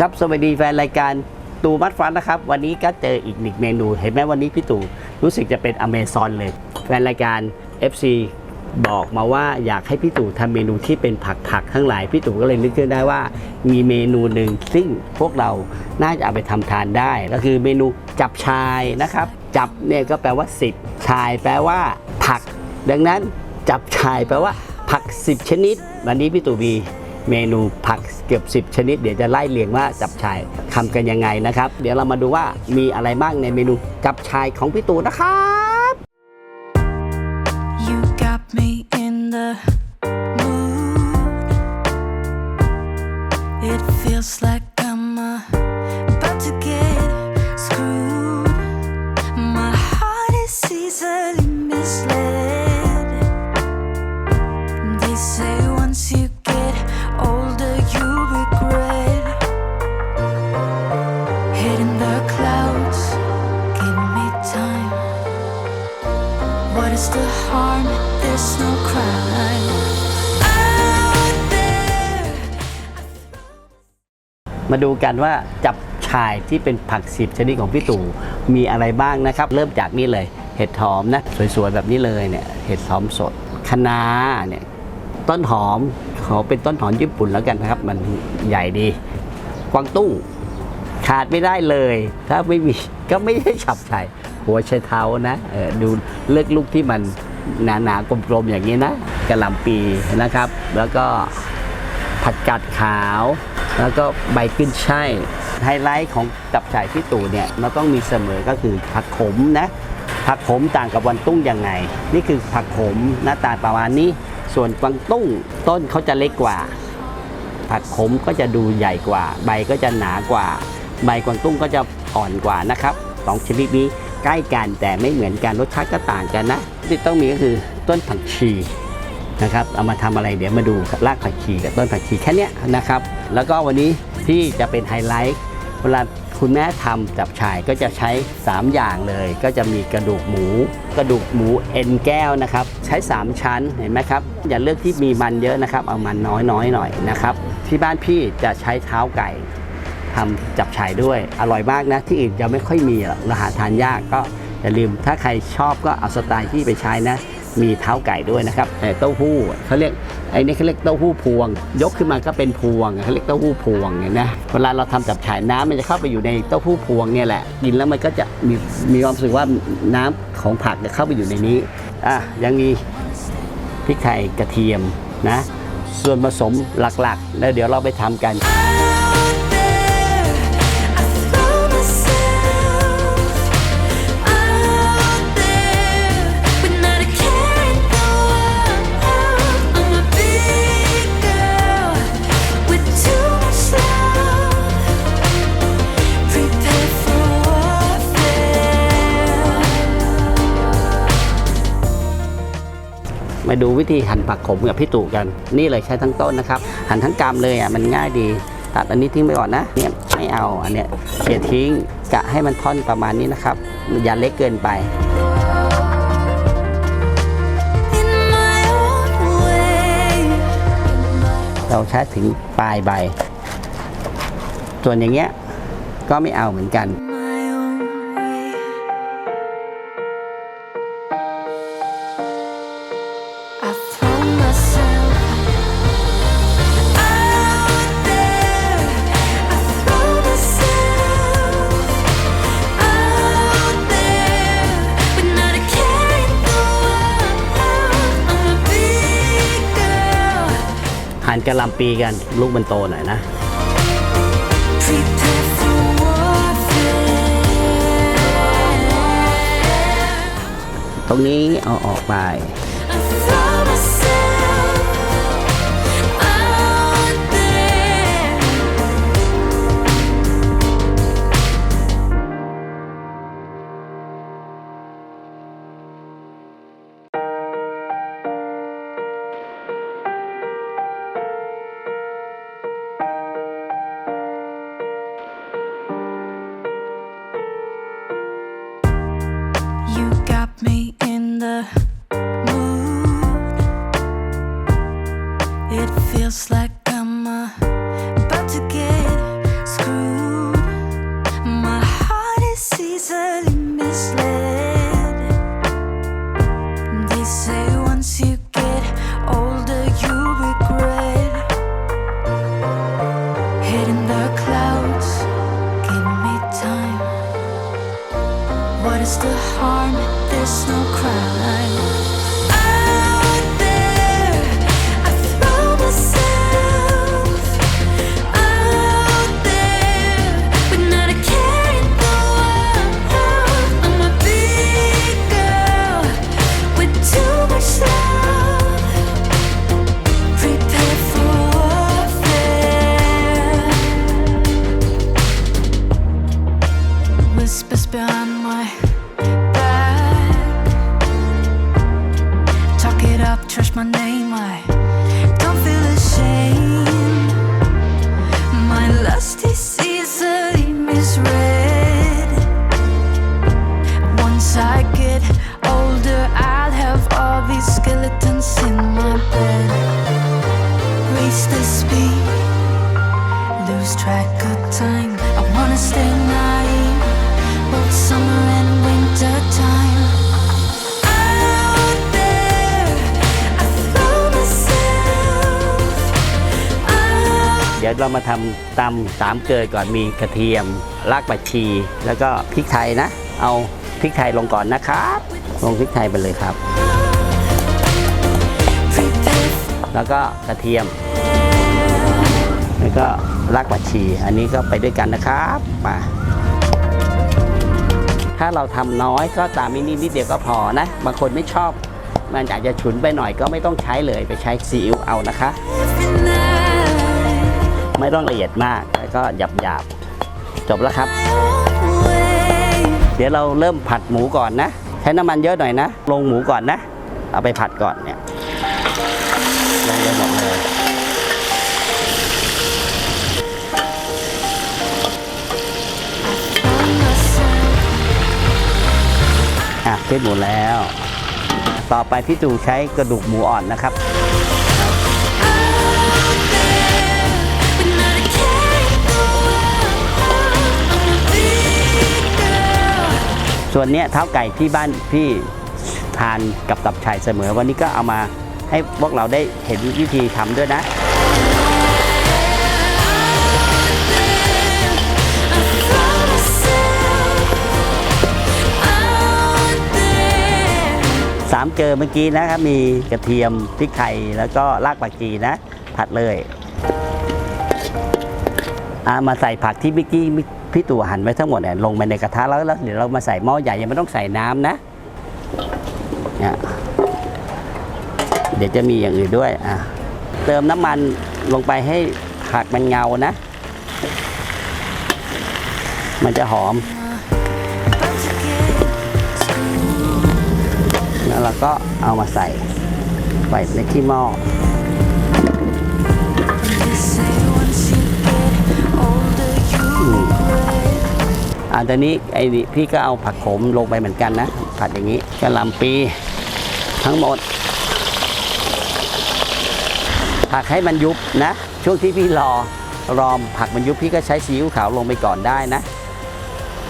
ครับสวัสดีแฟนรายการตูมัดฟันนะครับ วันนี้ก็เจออีกหนึ่งเมนู เห็นไหมวันนี้พี่ตู่รู้สึกจะเป็นอเมซอนเลย แฟนรายการ FC บอกมาว่าอยากให้พี่ตู่ทำเมนูที่เป็นผักๆทั้งหลาย พี่ตู่ก็เลยนึกขึ้นได้ว่า มีเมนูหนึ่งซึ่งพวกเราน่าจะเอาไปทำทานได้ ก็คือเมนูจับชายนะครับ จับเนี่ยก็แปลว่า 10 ชายแปลว่า ผัก ดังนั้นจับชายแปลว่า ผัก 10 ชนิด วันนี้พี่ตู่มี เมนูผักเกือบ 10 ชนิด เดี๋ยวจะไล่เรียงว่าจับชายทำกันยังไงนะครับ เดี๋ยวเรามาดูว่ามีอะไรบ้างในเมนูจับชายของพี่ตูนะครับ You got me in the mood. It feels like มาดูกันว่าจับชายที่เป็นผักสิบชนิดของพี่ตู่มีอะไรบ้างนะครับ เริ่มจากนี่เลย เห็ดหอมนะสวยๆแบบนี้เลยเนี่ยเห็ดหอมสดคะน้าเนี่ยต้นหอมขอเป็นต้นหอมญี่ปุ่นแล้วกันนะครับ มันใหญ่ดี กวางตุ้งขาดไม่ได้เลย ถ้าไม่มีก็ไม่ใช่ฉับชายหัวไชเท้านะเออดูเลือกลูกที่มันหนาๆกลมๆอย่างนี้นะกระหล่ำปีนะครับ แล้วก็ ผักกาดขาว แล้วก็ใบขึ้นช่ายไฮไลท์ของจับฉ่ายพี่ตู่เนี่ยเราต้องมีเสมอก็คือผักขมนะผักขมต่างกับวันตุ้งยังไง นี่คือผักขมหน้าตาประมาณนี้ ส่วนกวางตุ้งต้นเขาจะเล็กกว่า ผักขมก็จะดูใหญ่กว่า ใบก็จะหนากว่า ใบกวางตุ้งก็จะอ่อนกว่านะครับสองชนิดนี้ใกล้กันแต่ไม่เหมือนกันรสชาติก็ต่างกันนะที่ต้องมีก็คือต้นผักชี นะครับเอามาทำอะไรเดี๋ยวมาดูรากผักชีกับต้นผักชีแค่นี้นะครับ แล้วก็วันนี้ที่จะเป็นไฮไลท์เวลาคุณแม่ทำจับฉ่ายก็จะใช้ 3 อย่างเลย ก็จะมีกระดูกหมู กระดูกหมูเอ็นแก้วนะครับใช้ 3 ชั้นเห็นไหมครับ อย่าเลือกที่มีมันเยอะนะครับ เอามันน้อยๆหน่อยนะครับที่บ้านพี่จะใช้เท้าไก่ทำจับฉ่ายด้วยอร่อยมากนะ ที่อื่นจะไม่ค่อยมีหรอกเราหาทานยากก็อย่าลืมถ้าใครชอบก็เอาสไตล์ที่ไปใช้นะ มีเท้าไก่ด้วยนะครับเต้าหู้เขาเรียกไอ้นี่เขาเรียกเต้าหู้พวง ยกขึ้นมาก็เป็นพวงเขาเรียกเต้าหู้พวงเนี่ยนะเวลาเราทำจับฉายน้ำมันจะเข้าไปอยู่ในเต้าหู้พวงเนี่ยแหละกินแล้วมันก็จะมีมีความรู้สึกว่าน้ำของผักจะเข้าไปอยู่ในนี้อะยังมีพริกไทยกระเทียมนะส่วนผสมหลักๆ แล้วเดี๋ยวเราไปทำกัน มาดูวิธีหั่นผักขมกับพี่ตู่กัน นี่เลยใช้ทั้งต้นนะครับ หั่นทั้งกำเลยอะมันง่ายดีตัดอันนี้ทิ้งไปก่อนนะเนี่ยไม่เอาอันเนี้ยเขี่ยทิ้งกะให้มันท่อนประมาณนี้นะครับ อย่าเล็กเกินไป In my own way. เราใช้ถึงปลายใบ ส่วนอย่างเงี้ยก็ไม่เอาเหมือนกัน กะหลำปีกัน ลูกมันโตหน่อยนะตรงนี้เอาออกไป the harm? There's no crime. Get older, I'll have all these skeletons in my bed. Race the speed, lose track of time. I wanna stay naive, both summer and winter time. I throw myself. เดี๋ยวเรามาทำตำสามเกลือก่อนมีกระเทียม รากผักชี แล้วก็พริกไทยนะ เอา ริกไทยลงก่อนนะครับ ลงพริกไทยไปเลยครับ แล้วก็กระเทียม แล้วก็รากผักชี อันนี้ก็ไปด้วยกันนะครับมาถ้าเราทำน้อยก็ตามมินินิดเดียวก็พอนะ บางคนไม่ชอบ มันอาจจะฉุนไปหน่อยก็ไม่ต้องใช้เลยไปใช้ซีอิ๊วเอานะคะ ไม่ต้องละเอียดมากแล้วก็หยาบหยาบๆจบแล้วครับ เดี๋ยวเราเริ่มผัดหมูก่อนนะ ใช้น้ำมันเยอะหน่อยนะ ลงหมูก่อนนะ เอาไปผัดก่อนเนี่ยลงเลยหมดเลยอะเช็ดหมูแล้ว ต่อไปพี่ตู่ใช้กระดูกหมูอ่อนนะครับ ส่วนเนี้ยเท้าไก่ที่บ้านพี่ทานกับตับชายเสมอ วันนี้ก็เอามาให้พวกเราได้เห็นวิธีทำด้วยนะสามเกลือเมื่อกี้นะครับมีกระเทียมพริกไทยแล้วก็รากผักชีนะ ผัดเลยอามาใส่ผักที่เมื่อกี้ พี่ตู่หั่นไว้ทั้งหมดเนี่ยลงไปในกระทะแล้วแล้วเดี๋ยวเรามาใส่หม้อใหญ่ยังไม่ต้องใส่น้ำนะเนี่ยเดี๋ยวจะมีอย่างอื่นด้วยอะเติมน้ำมันลงไปให้ผักมันเงานะ มันจะหอม แล้วเราก็เอามาใส่ไว้ในที่หม้อ ตอนนี้ไอ้นี่พี่ก็เอาผักโขมลงไปเหมือนกันนะ ผัดอย่างนี้กะหล่ำปีทั้งหมด ผักให้มันยุบนะ ช่วงที่พี่รอรอผักมันยุบพี่ก็ใช้ซีอิ๊วขาวลงไปก่อนได้นะ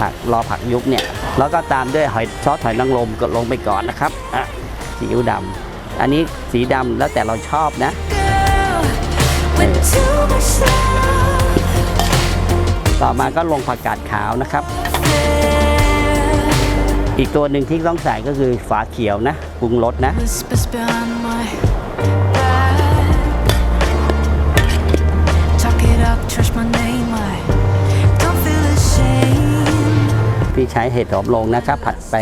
ผักรอผักยุบเนี่ยแล้วก็ตามด้วยหอยซอสหอยนางรมก็ลงไปก่อนนะครับอะซีอิ๊วดำอันนี้สีดำแล้วแต่เราชอบนะ Girl with too much love. ต่อมาก็ลงผักกาดขาวนะครับ There. อีกตัวหนึ่งที่ต้องใส่ก็คือฝาเขียวนะปรุงรสนะ Whispers behind my back. Talk it up, trash my name. I don't feel ashamed. พี่ใช้เห็ดหอมลงนะครับ ผัดไป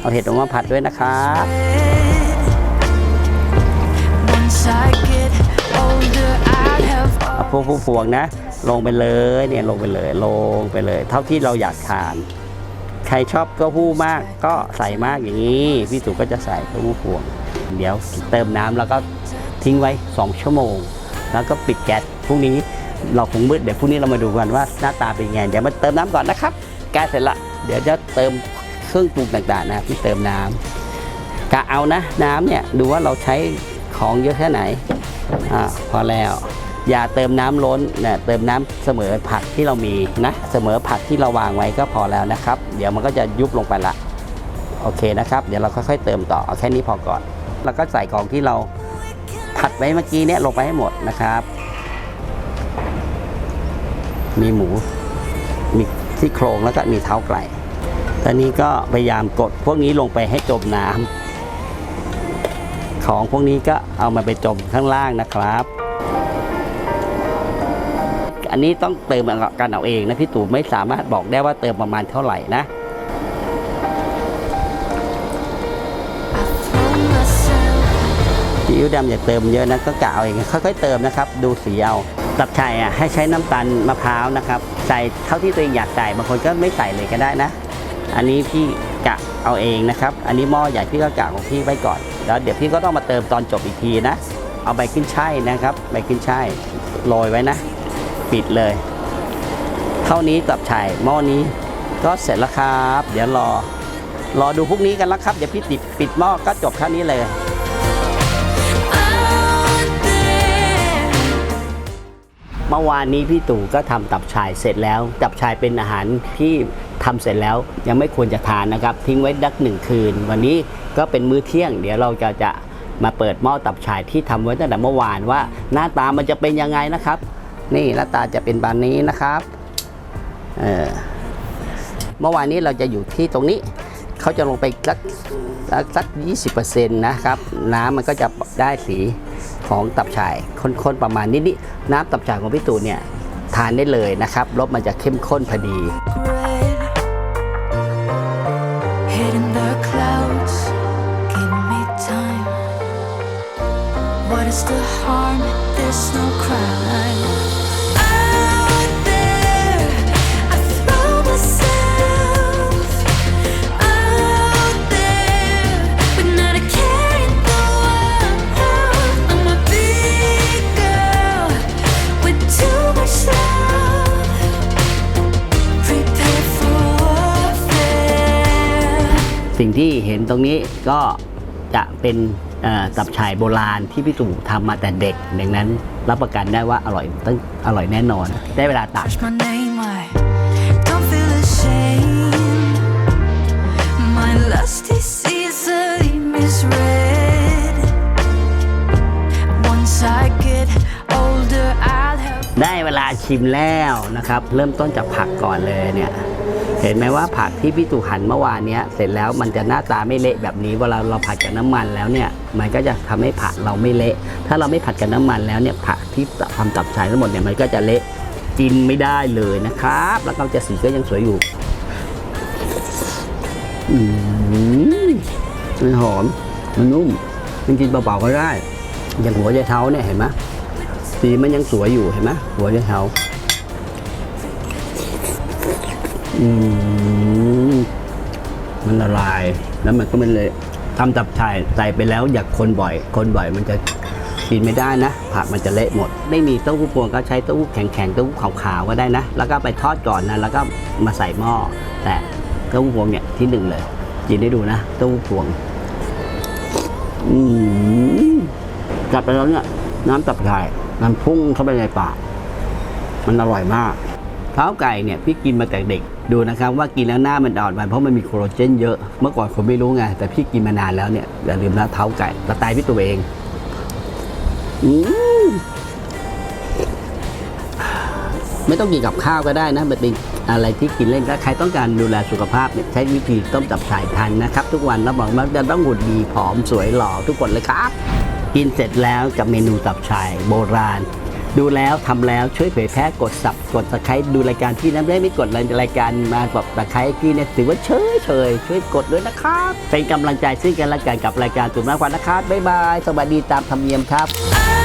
เอาเห็ดออกมาผัดด้วยนะครับ Once I get older, I'll have เอาพวกผู้พวงนะ ลงไปเลยเนี่ยลงไปเลยลงไปเลย เท่าที่เราอยากทาน ใครชอบเต้าหู้มากก็ใส่มากอย่างนี้พี่สุก็จะใส่เต้าหู้พวง เดี๋ยวเติมน้ำแล้วก็ทิ้งไว้ 2 ชั่วโมง แล้วก็ปิดแก๊สพรุ่งนี้เราคงมืดเดี๋ยวพรุ่งนี้เรามาดูกันว่าหน้าตาเป็นไงเดี๋ยวมาเติมน้ำก่อนนะครับแก๊สเสร็จละเดี๋ยวจะเติมเครื่องปรุงต่างๆนะพี่เติมน้ำกะเอานะน้ำเนี่ยดูว่าเราใช้ของเยอะแค่ไหนอ่าพอแล้ว อย่าเติมน้ำล้นเนี่ยเติมน้ำเสมอผักที่เรามีนะเสมอผักที่เราวางไว้ก็พอแล้วนะครับ เดี๋ยวมันก็จะยุบลงไปละโอเคนะครับ เดี๋ยวเราค่อยๆเติมต่อเอาแค่นี้พอก่อน แล้วก็ใส่ของที่เราผัดไว้เมื่อกี้เนี่ยลงไปให้หมดนะครับ มีหมูมีที่โครงแล้วก็มีเท้าไก่ตอนนี้ก็พยายามกดพวกนี้ลงไปให้จมน้ำของพวกนี้ก็เอามาไปจมข้างล่างนะครับ อันนี้ต้องเติมกันเอาเองนะพี่ตู่ไม่สามารถบอกได้ว่าเติมประมาณเท่าไหร่นะซีอิ๊วดำอย่าเติมเยอะนะก็กะเอาเองค่อยๆเติมนะครับ ดูสีเอาตับไช่อะให้ใช้น้ำตาลมะพร้าวนะครับ ใส่เท่าที่ตัวเองอยากใส่บางคนก็ไม่ใส่เลยก็ได้นะ อันนี้พี่กะเอาเองนะครับ อันนี้หม้อใหญ่พี่ก็กะของพี่ไว้ก่อน แล้วเดี๋ยวพี่ก็ต้องมาเติมตอนจบอีกทีนะ เอาใบขึ้นช่ายนะครับ ใบขึ้นช่ายโรยไว้นะ ปิดเลยเท่านี้ตับไช่หม้อนี้ ก็เสร็จแล้วครับ เดี๋ยวรอ รอดูพรุ่งนี้กันแล้วครับ เดี๋ยวพี่ติดปิดหม้อก็จบเท่นี้เลยเมื่อวานนี้พี่ตู่ก็ทำตับชายเสร็จแล้ว ตับชายเป็นอาหารที่ทำเสร็จแล้วยังไม่ควรจะทานนะครับ ทิ้งไว้ดักหนึ่งคืน วันนี้ก็เป็นมื้อเที่ยง เดี๋ยวเราจะจะมาเปิดหม้อตับชายที่ทำไว้ตั้งแต่เมื่อวานว่า หน้าตามันจะเป็นยังไงนะครับ นี่หน้าตาจะเป็นแบบนี้นะครับเออเมื่อวานนี้เราจะอยู่ที่ตรงนี้เขาจะลงไปสักสักยี่สิบเปอร์เซ็นต์นะครับ น้ำมันก็จะได้สีของตับฉายข้นๆประมาณนี้นี่น้ำตับฉายของพี่ตู่เนี่ยทานได้เลยนะครับรสมันจะเข้มข้นพอดี What is the harm? There's no crime. ที่เห็นตรงนี้ก็จะเป็นเอ่อตับฉ่ายโบราณที่พี่ตู่ทำมาแต่เด็ก ดังนั้นรับประกันได้ว่าอร่อยต้องอร่อยแน่นอน ได้เวลาตัก Search my name, I don't feel ashamed. My lust is easily misread. Once I get older, I'll have. ได้เวลาชิมแล้วนะครับ เริ่มต้นจากผักก่อนเลยเนี่ย เห็นไหมว่าผักที่พี่ตู่หั่นเมื่อวานเนี้ยเสร็จแล้วมันจะหน้าตาไม่เละแบบนี้เวลาเราผัดกับน้ำมันแล้วเนี่ยมันก็จะทำให้ผักเราไม่เละ ถ้าเราไม่ผัดกับน้ำมันแล้วเนี่ยผักที่ทำตับชายทั้งหมดเนี่ยมันก็จะเละกินไม่ได้เลยนะครับ แล้วก็จะสีก็ยังสวยอยู่อืมมันหอมมันนุ่มมันกินเปล่าๆก็ได้ อย่างหัวใจเท้าเนี่ยเห็นไหมสีมันยังสวยอยู่เห็นไหมหัวใจเท้า อืมมันละลาย แล้วมันก็มันเลยทำตับชายใส่ไปแล้วอยากคนบ่อย คนบ่อยมันจะกินไม่ได้นะ ผักมันจะเละหมด ไม่มีเต้าหู้พวงก็ใช้เต้าหู้แข็งๆเต้าหู้ขาวๆก็ได้นะ แล้วก็ไปทอดก่อนนะแล้วก็มาใส่หม้อแต่เต้าหู้พวงเนี่ยที่หนึ่งเลยกินได้ดูนะเต้าหู้พวงอืมกลับไปแล้วเนี่ย น้ำตับชายมันพุ่งเข้าไปในปากมันอร่อยมาก เท้าไก่เนี่ยพี่กินมาแต่เด็กดูนะครับว่ากินแล้วหน้ามันอ่อนไปเพราะมันมีโคลลเจนเยอะเมื่อก่อนผมไม่รู้ไงแต่พี่กินมานานแล้วเนี่ยอย่าลืมนะเท้าไก่สไตล์พี่ตัวเองอืไม่ต้องกินกับข้าวก็ได้นะมันเป็นอะไรที่กินเล่นถ้าใครต้องการดูแลสุขภาพเนี่ยใช้วิธีต้มตับฉ่ายทานนะครับ ทุกวันรับรองว่าจะต้องหุ่นดีผอมสวยหล่อทุกคนเลยครับ กินเสร็จแล้วกับเมนูตับฉ่ายโบราณ ดูแล้วทำแล้วช่วยเผยแพร่กดสับกดสไครดูรายการที่น้ำได้ไม่กดรายการมากดสไครพี่เนี่ยถือว่าเฉยเฉยช่วยกดด้วยนะครับ เป็นกำลังใจซึ่งกันและกันกับรายการตุ่มน้ำควันนะครับบ๊ายบาย สวัสดีตามธรรมเนียมครับ